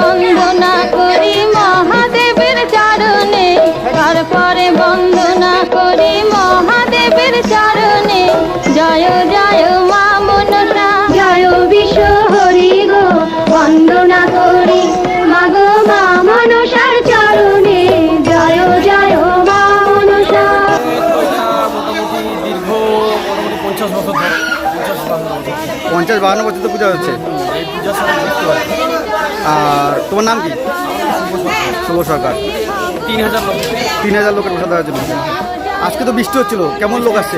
বন্দনা করি মহাদেবের চরণে তারপরে বন্দনা করি মহাদেবের চরণে। জয় জয় মা মনরা জয় বিশ্ব হরি গো বন্দনা করি মা মনসার চরণে। জয় জয় মা মনসা। দীর্ঘ পঞ্চাশ বাহান্ন বছর তো পূজা হচ্ছে। এই আর তোমার নাম কি? শুভ সরকার। তিন হাজার লোক। তিন হাজার লোকের প্রসাদ দেওয়ার জন্য। আজকে তো বৃষ্টি হচ্ছিল কেমন লোক আসছে?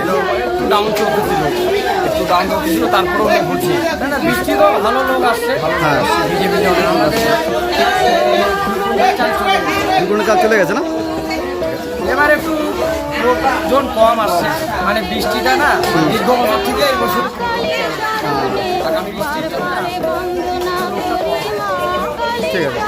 ডাউন চলতেছিল একটু ডাউন চলতেছিল তারপরেও লোক না বৃষ্টি তো ভালো লোক আসছে। হ্যাঁ। চাল চলে গেছে না? এবার একটু লোকজন কম আসছে। মানে বৃষ্টিটা না দীর্ঘ বছর থেকে এই বছর 对吧。